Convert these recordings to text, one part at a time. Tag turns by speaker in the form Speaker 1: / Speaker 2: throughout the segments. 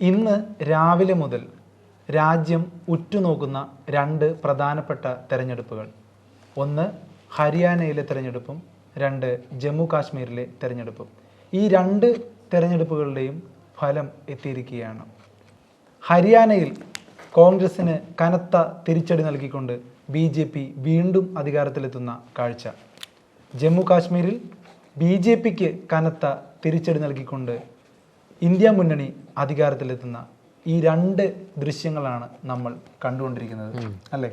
Speaker 1: ഇന്ന് രാവിലെ മുതൽ രാജ്യം ഉറ്റുനോക്കുന്ന രണ്ട് പ്രധാനപ്പെട്ട തെരഞ്ഞെടുപ്പുകൾ. ഒന്ന് ഹരിയാനയിലെ തെരഞ്ഞെടുപ്പും രണ്ട് ജമ്മു കാശ്മീരിലെ തെരഞ്ഞെടുപ്പും. ഈ രണ്ട് തെരഞ്ഞെടുപ്പുകളുടെയും ഫലം എത്തിയിരിക്കുകയാണ്. ഹരിയാനയിൽ കോൺഗ്രസിന് കനത്ത തിരിച്ചടി നൽകിക്കൊണ്ട് ബി ജെ പി വീണ്ടും അധികാരത്തിലെത്തുന്ന കാഴ്ച. ജമ്മു കാശ്മീരിൽ ബി ജെ പിക്ക് കനത്ത തിരിച്ചടി നൽകിക്കൊണ്ട് ഇന്ത്യ മുന്നണി അധികാരത്തിലെത്തുന്ന ഈ രണ്ട് ദൃശ്യങ്ങളാണ് നമ്മൾ കണ്ടുകൊണ്ടിരിക്കുന്നത് അല്ലേ?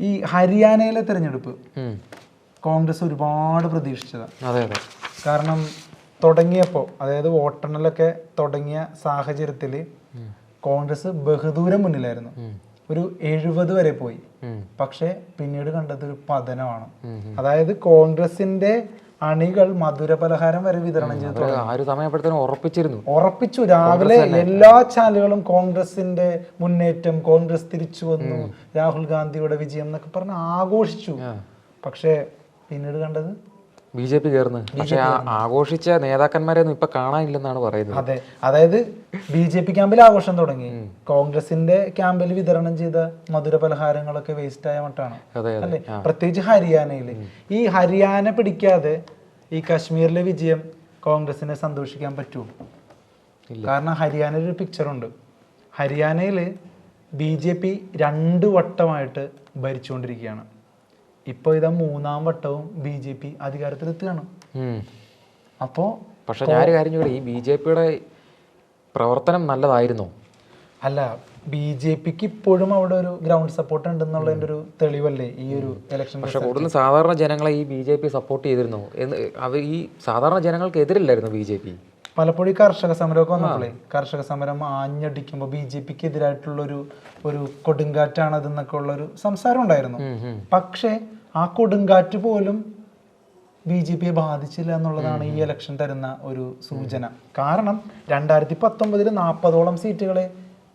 Speaker 1: ഈ ഹരിയാനയിലെ തെരഞ്ഞെടുപ്പ് കോൺഗ്രസ് ഒരുപാട് പ്രതീക്ഷിച്ചതാണ്. കാരണം തുടങ്ങിയപ്പോൾ അതായത് വോട്ടെണ്ണലൊക്കെ തുടങ്ങിയ സാഹചര്യത്തിൽ കോൺഗ്രസ് ബഹുദൂരം മുന്നിലായിരുന്നു. ഒരു എഴുപത് വരെ പോയി. പക്ഷേ പിന്നീട് കണ്ടത് ഒരു പതനമാണ്. അതായത് കോൺഗ്രസിന്റെ അണികൾ മധുര പലഹാരം വരെ വിതരണം ചെയ്തു
Speaker 2: ആ ഒരു ഉറപ്പിച്ചിരുന്നു.
Speaker 1: ഉറപ്പിച്ചു. രാവിലെ എല്ലാ ചാനലുകളും കോൺഗ്രസിന്റെ മുന്നേറ്റം കോൺഗ്രസ് തിരിച്ചു വന്നു രാഹുൽ ഗാന്ധിയുടെ വിജയം എന്നൊക്കെ പറഞ്ഞ് ആഘോഷിച്ചു. പക്ഷേ പിന്നീട് കണ്ടത്
Speaker 2: ബി ജെ പി കയറുന്നത് പക്ഷേ ആ ആഘോഷിച്ച നേതാക്കന്മാരെ ഒന്നും ഇപ്പൊ കാണാനില്ലെന്നാണ് പറയുന്നത്.
Speaker 1: അതെ. അതായത് ബി ജെ പി ക്യാമ്പിൽ ആഘോഷം തുടങ്ങി. കോൺഗ്രസിന്റെ ക്യാമ്പിൽ വിതരണം ചെയ്ത മധുര പലഹാരങ്ങളൊക്കെ വേസ്റ്റ് ആയ മട്ടാണ്. അല്ലെ? പ്രത്യേകിച്ച് ഹരിയാനയിൽ ഈ ഹരിയാന പിടിക്കാതെ ഈ കാശ്മീരിലെ വിജയം കോൺഗ്രസിനെ സന്തോഷിക്കാൻ പറ്റുമോ? കാരണം ഹരിയാനയിൽ ഒരു പിക്ചറുണ്ട് ഹരിയാനയിൽ ബി ജെ പി രണ്ട് വട്ടമായിട്ട് ഭരിച്ചുകൊണ്ടിരിക്കുകയാണ്. ഇപ്പോൾ ഇതാ മൂന്നാം വട്ടവും ബി ജെ പി അധികാരത്തിലെത്തുകയാണ്.
Speaker 2: അപ്പോ
Speaker 1: അപ്പോൾ
Speaker 2: പക്ഷെ ഞാനൊരു കാര്യം ചോദിക്കും ഈ ബി ജെ പിയുടെ പ്രവർത്തനം നല്ലതായിരുന്നു?
Speaker 1: അല്ല ബി ജെ പിക്ക് ഇപ്പോഴും അവിടെ ഒരു ഗ്രൗണ്ട് സപ്പോർട്ട് ഉണ്ടെന്നുള്ളതിന്റെ ഒരു തെളിവല്ലേ ഈ ഒരു ഇലക്ഷൻ
Speaker 2: പക്ഷെ കൂടുതലും സാധാരണ ജനങ്ങളെ ഈ ബി ജെ പി സപ്പോർട്ട് ചെയ്തിരുന്നു? എന്ന് അവർ ഈ സാധാരണ ജനങ്ങൾക്ക് എതിരില്ലായിരുന്നു ബി ജെ പി.
Speaker 1: പലപ്പോഴും ഈ കർഷക സമരമൊക്കെ വന്നപ്പോഴേ കർഷക സമരം ആഞ്ഞടിക്കുമ്പോൾ ബി ജെ പിക്ക് എതിരായിട്ടുള്ള ഒരു ഒരു കൊടുങ്കാറ്റാണ് അതെന്നൊക്കെ ഉള്ള ഒരു സംസാരം ഉണ്ടായിരുന്നു പക്ഷേ ആ കൊടുങ്കാറ്റ് പോലും ബി ജെ പിയെ ബാധിച്ചില്ല എന്നുള്ളതാണ് ഈ ഇലക്ഷൻ തരുന്ന ഒരു സൂചന. കാരണം രണ്ടായിരത്തി പത്തൊമ്പതിൽ നാൽപ്പതോളം സീറ്റുകളെ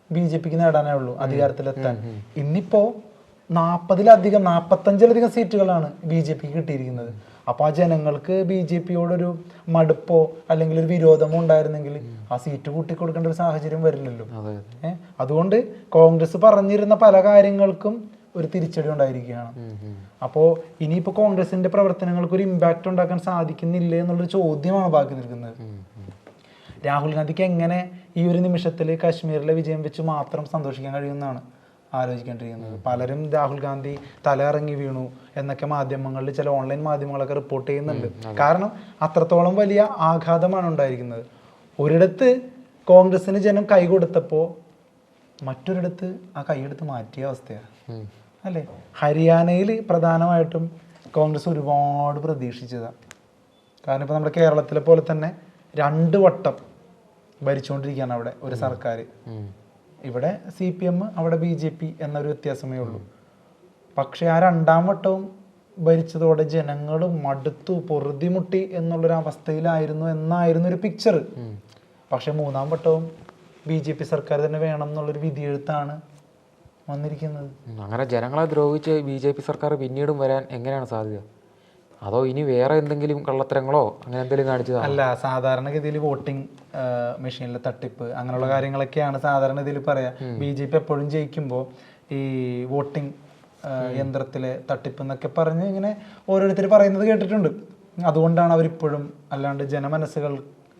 Speaker 1: ബി ജെ പിക്ക് നേടാനേ ഉള്ളൂ അധികാരത്തിലെത്താൻ. ഇന്നിപ്പോ നാൽപ്പതിലധികം നാൽപ്പത്തഞ്ചിലധികം സീറ്റുകളാണ് ബി ജെ പിക്ക് കിട്ടിയിരിക്കുന്നത്. അപ്പോൾ ആ ജനങ്ങൾക്ക് ബി ജെ പിയോടൊരു മടുപ്പോ അല്ലെങ്കിൽ ഒരു വിരോധമോ ഉണ്ടായിരുന്നെങ്കിൽ ആ സീറ്റ് കൂട്ടിക്കൊടുക്കേണ്ട ഒരു സാഹചര്യം വരില്ലല്ലോ. ഏഹ് അതുകൊണ്ട് കോൺഗ്രസ് പറഞ്ഞിരുന്ന പല കാര്യങ്ങൾക്കും ഒരു തിരിച്ചടി ഉണ്ടായിരിക്കുകയാണ്. അപ്പോൾ ഇനിയിപ്പോൾ കോൺഗ്രസിന്റെ പ്രവർത്തനങ്ങൾക്ക് ഒരു ഇമ്പാക്റ്റ് ഉണ്ടാക്കാൻ സാധിക്കുന്നില്ലേ എന്നുള്ളൊരു ചോദ്യമാണ് ബാക്കി നിൽക്കുന്നത്. രാഹുൽ ഗാന്ധിക്ക് എങ്ങനെ ഈ ഒരു നിമിഷത്തിൽ കാശ്മീരിലെ വിജയം വെച്ച് മാത്രം സന്തോഷിക്കാൻ കഴിയുമെന്നാണ് ആലോചിക്കേണ്ടിയിരിക്കുന്നത്. പലരും രാഹുൽ ഗാന്ധി തല ഇറങ്ങി വീണു എന്നൊക്കെ മാധ്യമങ്ങളിൽ ചില ഓൺലൈൻ മാധ്യമങ്ങളൊക്കെ റിപ്പോർട്ട് ചെയ്യുന്നുണ്ട്. കാരണം അത്രത്തോളം വലിയ ആഘാതമാണ് ഉണ്ടായിരിക്കുന്നത്. ഒരിടത്ത് കോൺഗ്രസിന് ജനം കൈ കൊടുത്തപ്പോൾ മറ്റൊരിടത്ത് ആ കൈയെടുത്ത് മാറ്റിയ അവസ്ഥയാണ്. അല്ലേ? ഹരിയാനയിൽ പ്രധാനമായിട്ടും കോൺഗ്രസ് ഒരുപാട് പ്രതീക്ഷിച്ചതാണ് കാരണം ഇപ്പോൾ നമ്മുടെ കേരളത്തിലെ പോലെ തന്നെ രണ്ട് വട്ടം ഭരിച്ചുകൊണ്ടിരിക്കുകയാണ് അവിടെ ഒരു സർക്കാർ ഇവിടെ സി പി എം അവിടെ ബി ജെ പി എന്നൊരു വ്യത്യാസമേ ഉള്ളൂ. പക്ഷേ ആ രണ്ടാം വട്ടവും ഭരിച്ചതോടെ ജനങ്ങൾ മടുത്തു പൊറുതിമുട്ടി എന്നുള്ളൊരു അവസ്ഥയിലായിരുന്നു എന്നായിരുന്നു ഒരു പിക്ചർ പക്ഷേ മൂന്നാം വട്ടവും ബി ജെ പി സർക്കാർ തന്നെ വേണം എന്നുള്ളൊരു വിധിയെഴുത്താണ് വന്നിരിക്കുന്നത്.
Speaker 2: അങ്ങനെ ജനങ്ങളെ ദ്രോഹിച്ച് ബി ജെ പി സർക്കാർ പിന്നീടും വരാൻ എങ്ങനെയാണ് സാധ്യത? അതോ ഇനി വേറെ എന്തെങ്കിലും കള്ളത്തരങ്ങളോ അങ്ങനെ എന്തെങ്കിലും കാണിച്ചത്
Speaker 1: അല്ല സാധാരണഗതിയിൽ വോട്ടിംഗ് മെഷീനിലെ തട്ടിപ്പ് അങ്ങനെയുള്ള കാര്യങ്ങളൊക്കെയാണ് സാധാരണഗതിയിൽ പറയാ. ബി ജെ പി എപ്പോഴും ജയിക്കുമ്പോൾ ഈ വോട്ടിംഗ് യന്ത്രത്തിലെ തട്ടിപ്പ് എന്നൊക്കെ പറഞ്ഞ് ഇങ്ങനെ ഓരോരുത്തർ പറയുന്നത് കേട്ടിട്ടുണ്ട്. അതുകൊണ്ടാണ് അവരിപ്പോഴും അല്ലാണ്ട് ജനമനസ്സുകൾ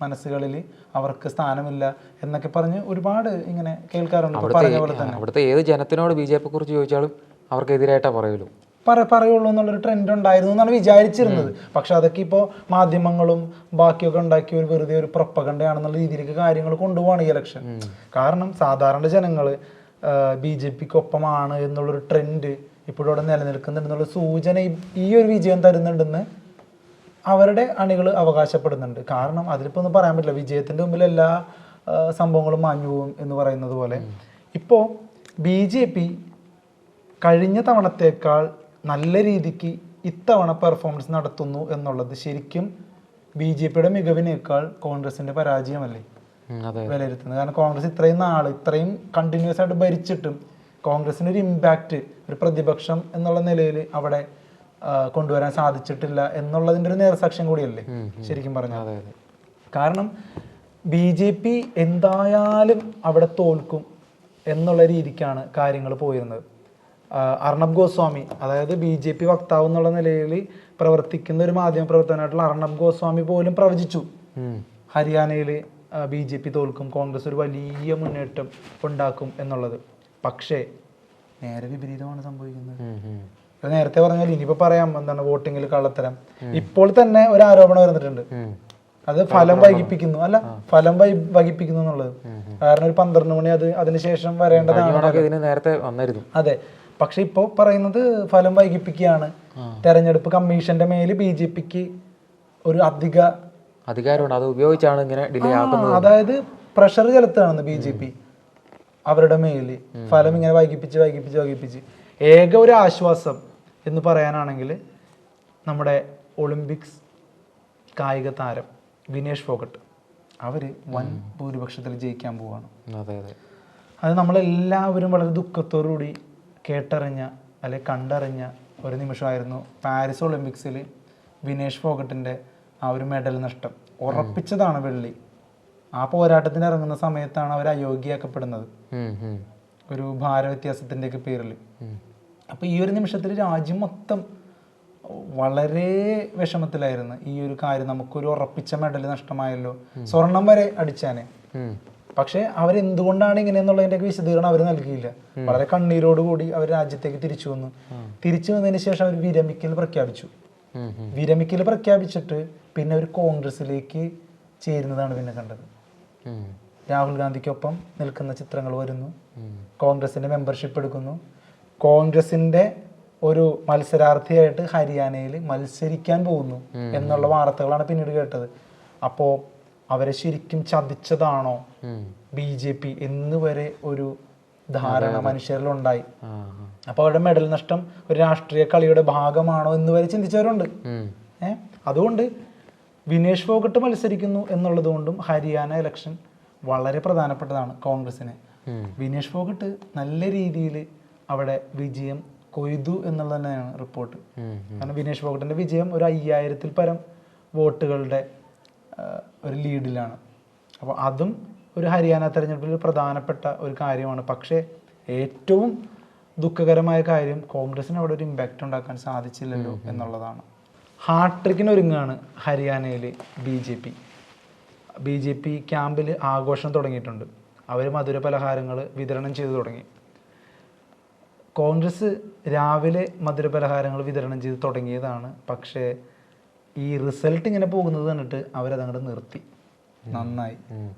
Speaker 1: മനസ്സുകളിൽ അവർക്ക് സ്ഥാനമില്ല എന്നൊക്കെ പറഞ്ഞ് ഒരുപാട് ഇങ്ങനെ കേൾക്കാറുണ്ട്. പറഞ്ഞ പോലെ തന്നെ.
Speaker 2: അവിടുത്തെ ഏത് ജനത്തിനോട് ബി ജെ പിയെ കുറിച്ച് ചോദിച്ചാലും അവർക്കെതിരായിട്ടാ പറയുള്ളൂ
Speaker 1: പറ പറയുള്ളൂ എന്നുള്ളൊരു ട്രെൻഡ് ഉണ്ടായിരുന്നു എന്നാണ് വിചാരിച്ചിരുന്നത്. പക്ഷെ അതൊക്കെ ഇപ്പോൾ മാധ്യമങ്ങളും ബാക്കിയൊക്കെ ഉണ്ടാക്കിയ ഒരു വെറുതെ ഒരു പ്രൊപ്പകണ്ടയാണെന്നുള്ള രീതിയിലേക്ക് കാര്യങ്ങൾ കൊണ്ടുപോവാണ് ഈ ഇലക്ഷൻ കാരണം സാധാരണ ജനങ്ങൾ ബി ജെ പിക്കൊപ്പമാണ് എന്നുള്ളൊരു ട്രെൻഡ് ഇപ്പോഴും അവിടെ നിലനിൽക്കുന്നുണ്ട് സൂചന ഈ ഒരു വിജയം തരുന്നുണ്ടെന്ന് അവരുടെ അണികൾ അവകാശപ്പെടുന്നുണ്ട്. കാരണം അതിലിപ്പോൾ ഒന്നും പറയാൻ പറ്റില്ല. വിജയത്തിന്റെ മുമ്പിൽ എല്ലാ സംഭവങ്ങളും മാഞ്ഞു പോകും എന്ന് പറയുന്നത് പോലെ. ഇപ്പോൾ ബി ജെ പി കഴിഞ്ഞ തവണത്തേക്കാൾ നല്ല രീതിക്ക് ഇത്തവണ പെർഫോമൻസ് നടത്തുന്നു എന്നുള്ളത് ശരിക്കും ബി ജെ പിയുടെ മികവിനേക്കാൾ കോൺഗ്രസിന്റെ പരാജയമല്ലേ? വിലയിരുത്തുന്നത്. കാരണം കോൺഗ്രസ് ഇത്രയും നാൾ ഇത്രയും കണ്ടിന്യൂസ് ആയിട്ട് ഭരിച്ചിട്ടും കോൺഗ്രസിന് ഒരു ഇമ്പാക്റ്റ് ഒരു പ്രതിപക്ഷം എന്നുള്ള നിലയിൽ അവിടെ കൊണ്ടുവരാൻ സാധിച്ചിട്ടില്ല എന്നുള്ളതിന്റെ ഒരു നേർസാക്ഷ്യം കൂടിയല്ലേ? ശരിക്കും പറഞ്ഞാൽ. കാരണം ബി ജെ പി എന്തായാലും അവിടെ തോൽക്കും എന്നുള്ള രീതിക്കാണ് കാര്യങ്ങൾ പോയിരുന്നത്. അർണബ് ഗോസ്വാമി അതായത് ബി ജെ പി വക്താവ് എന്നുള്ള നിലയിൽ പ്രവർത്തിക്കുന്ന ഒരു മാധ്യമ പ്രവർത്തനമായിട്ടുള്ള അർണബ് ഗോസ്വാമി പോലും പ്രവചിച്ചു. ഹരിയാനയിൽ ബി ജെ പി തോൽക്കും കോൺഗ്രസ് ഒരു വലിയ മുന്നേറ്റം ഉണ്ടാക്കും എന്നുള്ളത്. പക്ഷേ നേരെ വിപരീതമാണ് സംഭവിക്കുന്നത്. നേരത്തെ പറഞ്ഞാൽ ഇനിയിപ്പോ പറയാം എന്താണ് വോട്ടിങ്ങിൽ കള്ളത്തരം. ഇപ്പോൾ തന്നെ ഒരു ആരോപണം വരുന്നിട്ടുണ്ട് അത് ഫലം വൈകിപ്പിക്കുന്നു അല്ല ഫലം വൈ വൈകിപ്പിക്കുന്നു എന്നുള്ളത്. കാരണം ഒരു പന്ത്രണ്ട് മണി അത് അതിനുശേഷം വരേണ്ടതാണ്.
Speaker 2: നേരത്തെ വന്നിരുന്നു
Speaker 1: അതെ. പക്ഷെ ഇപ്പോൾ പറയുന്നത് ഫലം വൈകിപ്പിക്കുകയാണ് തെരഞ്ഞെടുപ്പ് കമ്മീഷന്റെ മേൽ ബി ജെ പിക്ക് ഒരു അധിക
Speaker 2: അധികാരമുണ്ട്. അത് ഉപയോഗിച്ചാണ് ഇങ്ങനെ ഡിലേ ആക്കുന്നത്.
Speaker 1: അതായത് പ്രഷർ ചെലുത്തുകയാണെന്ന് ബി ജെ പി അവരുടെ മേൽ. ഫലം ഇങ്ങനെ വൈകിപ്പിച്ച് വൈകിപ്പിച്ച് വൈകിപ്പിച്ച് ഏക ഒരു ആശ്വാസം എന്ന് പറയാനാണെങ്കിൽ നമ്മുടെ ഒളിമ്പിക്സ് കായിക താരം വിനേഷ് ഫോഗട്ട്. അവർ വൻ ഭൂരിപക്ഷത്തിൽ ജയിക്കാൻ പോവാണ്.
Speaker 2: അതെ അതെ.
Speaker 1: അത് നമ്മളെല്ലാവരും വളരെ ദുഃഖത്തോടുകൂടി കേട്ടറിഞ്ഞ അല്ലെ കണ്ടറിഞ്ഞ ഒരു നിമിഷമായിരുന്നു പാരീസ് ഒളിമ്പിക്സിൽ വിനേഷ് ഫോഗട്ടിന്റെ ആ ഒരു മെഡൽ നഷ്ടം. ഉറപ്പിച്ചതാണ് വെള്ളി. ആ പോരാട്ടത്തിന് ഇറങ്ങുന്ന സമയത്താണ് അവർ അയോഗ്യയാക്കപ്പെടുന്നത്.
Speaker 2: ഒരു ഭാര
Speaker 1: ഒരു ഭാരവ്യത്യാസത്തിന്റെയൊക്കെ പേരിൽ. അപ്പോൾ ഈ ഒരു നിമിഷത്തിൽ രാജ്യം മൊത്തം വളരെ വിഷമത്തിലായിരുന്നു. ഈ ഒരു കാര്യം നമുക്കൊരു ഉറപ്പിച്ച മെഡൽ നഷ്ടമായല്ലോ. സ്വർണം വരെ അടിച്ചാനെ. പക്ഷെ അവരെന്തുകൊണ്ടാണ് ഇങ്ങനെ എന്നുള്ളതിന്റെ വിശദീകരണം അവർ നൽകിയില്ല. വളരെ കണ്ണീരോടുകൂടി അവർ രാജ്യത്തേക്ക് തിരിച്ചു വന്നു. തിരിച്ചു വന്നതിന് ശേഷം അവർ വിരമിക്കൽ പ്രഖ്യാപിച്ചു. വിരമിക്കൽ പ്രഖ്യാപിച്ചിട്ട് പിന്നെ ഒരു കോൺഗ്രസിലേക്ക് ചേരുന്നതാണ് പിന്നെ കണ്ടത്. രാഹുൽ ഗാന്ധിക്കൊപ്പം നിൽക്കുന്ന ചിത്രങ്ങൾ വരുന്നു. കോൺഗ്രസിന്റെ മെമ്പർഷിപ്പ് എടുക്കുന്നു. കോൺഗ്രസിന്റെ ഒരു മത്സരാർത്ഥിയായിട്ട് ഹരിയാനയിൽ മത്സരിക്കാൻ പോകുന്നു എന്നുള്ള വാർത്തകളാണ് പിന്നീട് കേട്ടത്. അപ്പോ അവരെ ശരിക്കും ചതിച്ചതാണോ. ബി ജെ പി എന്ന് വരെ ഒരു ധാരണ മനുഷ്യരിലുണ്ടായി.
Speaker 2: ഉണ്ടായി
Speaker 1: അപ്പൊ അവരുടെ മെഡൽ നഷ്ടം ഒരു രാഷ്ട്രീയ കളിയുടെ ഭാഗമാണോ എന്ന് വരെ ചിന്തിച്ചവരുണ്ട്. ഏഹ് അതുകൊണ്ട് വിനേഷ് ഫോഗട്ട് മത്സരിക്കുന്നു എന്നുള്ളത് കൊണ്ടും ഹരിയാന ഇലക്ഷൻ വളരെ പ്രധാനപ്പെട്ടതാണ് കോൺഗ്രസിന് വിനേഷ് ഫോഗട്ട് നല്ല രീതിയിൽ അവിടെ വിജയം കൊയ്തു എന്നുള്ളത് തന്നെയാണ് റിപ്പോർട്ട് കാരണം വിനേഷ് ഫോഗട്ടിന്റെ വിജയം ഒരു അയ്യായിരത്തിൽ പരം വോട്ടുകളുടെ ഒരു ലീഡിലാണ്. അപ്പോൾ അതും ഒരു ഹരിയാന തെരഞ്ഞെടുപ്പിൽ പ്രധാനപ്പെട്ട ഒരു കാര്യമാണ്. പക്ഷേ ഏറ്റവും ദുഃഖകരമായ കാര്യം കോൺഗ്രസിന് അവിടെ ഒരു ഇമ്പാക്റ്റ് ഉണ്ടാക്കാൻ സാധിച്ചില്ലല്ലോ എന്നുള്ളതാണ്. ഹാട്രിക്കിന് ഒരുങ്ങാണ് ഹരിയാനയിൽ B J P. B J P ക്യാമ്പിൽ ആഘോഷം തുടങ്ങിയിട്ടുണ്ട്. അവർ മധുര പലഹാരങ്ങൾ വിതരണം ചെയ്തു തുടങ്ങി. കോൺഗ്രസ് രാവിലെ മധുര പലഹാരങ്ങൾ വിതരണം ചെയ്ത് തുടങ്ങിയതാണ്. പക്ഷേ ഈ റിസൾട്ട് ഇങ്ങനെ പോകുന്നത് കണ്ടിട്ട് അവരതങ്ങോട്ട് നിർത്തി. നന്നായി.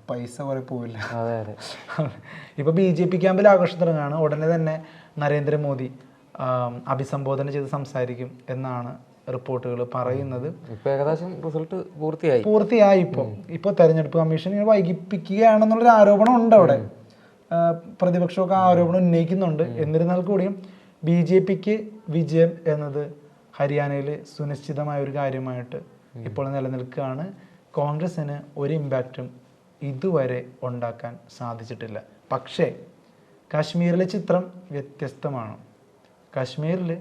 Speaker 1: പൈസ കുറെ പോവില്ല. ഇപ്പൊ ബി ജെ പി ക്യാമ്പിൽ ആഘോഷം തുടങ്ങുകയാണ് ഉടനെ തന്നെ നരേന്ദ്രമോദി അഭിസംബോധന ചെയ്ത് സംസാരിക്കും എന്നാണ് റിപ്പോർട്ടുകൾ പറയുന്നത്.
Speaker 2: ഏകദേശം റിസൾട്ട് പൂർത്തിയായി.
Speaker 1: പൂർത്തിയായി ഇപ്പൊ. ഇപ്പൊ തെരഞ്ഞെടുപ്പ് കമ്മീഷൻ വൈകിപ്പിക്കുകയാണെന്നുള്ളൊരു ആരോപണം ഉണ്ട് അവിടെ പ്രതിപക്ഷമൊക്കെ ആരോപണം ഉന്നയിക്കുന്നുണ്ട്. എന്നിരുന്നാൽ കൂടിയും ബി ജെ പിക്ക് വിജയം എന്നത് ഹരിയാനയിൽ സുനിശ്ചിതമായ ഒരു കാര്യമായിട്ട് ഇപ്പോൾ നിലനിൽക്കുകയാണ്. കോൺഗ്രസിന് ഒരു ഇമ്പാക്റ്റും ഇതുവരെ ഉണ്ടാക്കാൻ സാധിച്ചിട്ടില്ല. പക്ഷേ കാശ്മീരിലെ ചിത്രം വ്യത്യസ്തമാണ്. കാശ്മീരിൽ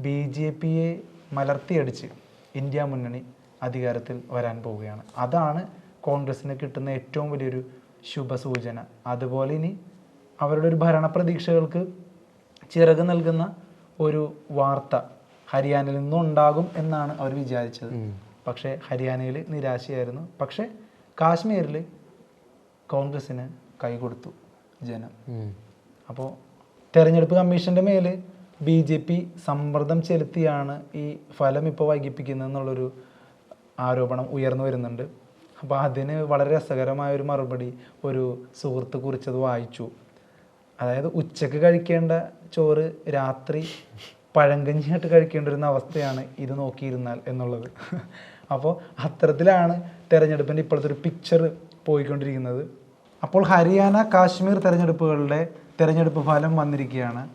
Speaker 1: ബി ജെ പിയെ മലർത്തിയടിച്ച് ഇന്ത്യ മുന്നണി അധികാരത്തിൽ വരാൻ പോവുകയാണ്. അതാണ് കോൺഗ്രസിന് കിട്ടുന്ന ഏറ്റവും വലിയൊരു ശുഭസൂചന. അതുപോലെ ഇനി അവരുടെ ഒരു ഭരണ പ്രതീക്ഷകൾക്ക് ചിറക് നൽകുന്ന ഒരു വാർത്ത ഹരിയാനയിൽ നിന്നും ഉണ്ടാകും എന്നാണ് അവർ വിചാരിച്ചത്. പക്ഷേ ഹരിയാനയിൽ നിരാശയായിരുന്നു. പക്ഷേ കാശ്മീരിൽ കോൺഗ്രസിന് കൈകൊടുത്തു ജനം. അപ്പോൾ തെരഞ്ഞെടുപ്പ് കമ്മീഷന്റെ മേൽ ബി ജെ പി സമ്മർദ്ദം ചെലുത്തിയാണ് ഈ ഫലം ഇപ്പോൾ വൈകിപ്പിക്കുന്നത് എന്നുള്ളൊരു ആരോപണം ഉയർന്നു വരുന്നുണ്ട്. അപ്പോൾ അതിന് വളരെ രസകരമായ ഒരു മറുപടി ഒരു സുഹൃത്ത് കുറിച്ചത് വായിച്ചു. അതായത് ഉച്ചയ്ക്ക് കഴിക്കേണ്ട ചോറ് രാത്രി പഴങ്കഞ്ഞിയായിട്ട് കഴിക്കേണ്ട ഒരു അവസ്ഥയാണ് ഇത് നോക്കിയിരുന്നാൽ എന്നുള്ളത്. അപ്പോൾ അത്തരത്തിലാണ് തെരഞ്ഞെടുപ്പിന്റെ ഇപ്പോഴത്തെ ഒരു പിക്ചർ പോയിക്കൊണ്ടിരിക്കുന്നത്. അപ്പോൾ ഹരിയാന കാശ്മീർ തിരഞ്ഞെടുപ്പുകളുടെ തിരഞ്ഞെടുപ്പ് ഫലം വന്നിരിക്കുകയാണ്.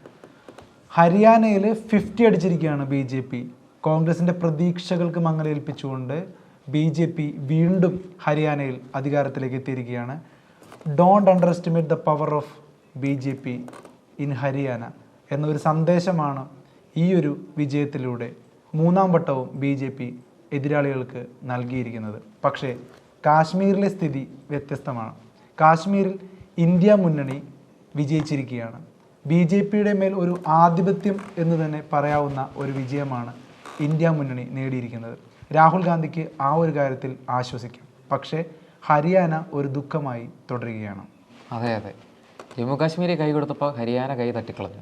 Speaker 1: ഹരിയാനയിൽ ഫിഫ്റ്റി അടിച്ചിരിക്കുകയാണ് ബി ജെ പി. കോൺഗ്രസിന്റെ പ്രതീക്ഷകൾക്ക് മങ്ങലേൽപ്പിച്ചുകൊണ്ട് ബി ജെ പി വീണ്ടും ഹരിയാനയിൽ അധികാരത്തിലേക്ക് എത്തിയിരിക്കുകയാണ്. Don't underestimate the power of B J P in Haryana എന്നൊരു സന്ദേശമാണ് ഈ ഒരു വിജയത്തിലൂടെ മൂന്നാം വട്ടവും ബി ജെ പി എതിരാളികൾക്ക് നൽകിയിരിക്കുന്നത്. പക്ഷേ കാശ്മീരിലെ സ്ഥിതി വ്യത്യസ്തമാണ്. കാശ്മീരിൽ ഇന്ത്യ മുന്നണി വിജയിച്ചിരിക്കുകയാണ്. ബി ജെ പിയുടെ മേൽ ഒരു ആധിപത്യം എന്ന് തന്നെ പറയാവുന്ന ഒരു വിജയമാണ് ഇന്ത്യ മുന്നണി നേടിയിരിക്കുന്നത്. രാഹുൽ ഗാന്ധിക്ക് ആ ഒരു കാര്യത്തിൽ ആശ്വസിക്കാം. പക്ഷേ ഹരിയാന ഒരു ദുഃഖമായി തുടരുകയാണ്.
Speaker 2: അതെ അതെ. ജമ്മു കാശ്മീരെ കൈ കൊടുത്തപ്പോൾ ഹരിയാന കൈ തട്ടിക്കളഞ്ഞു.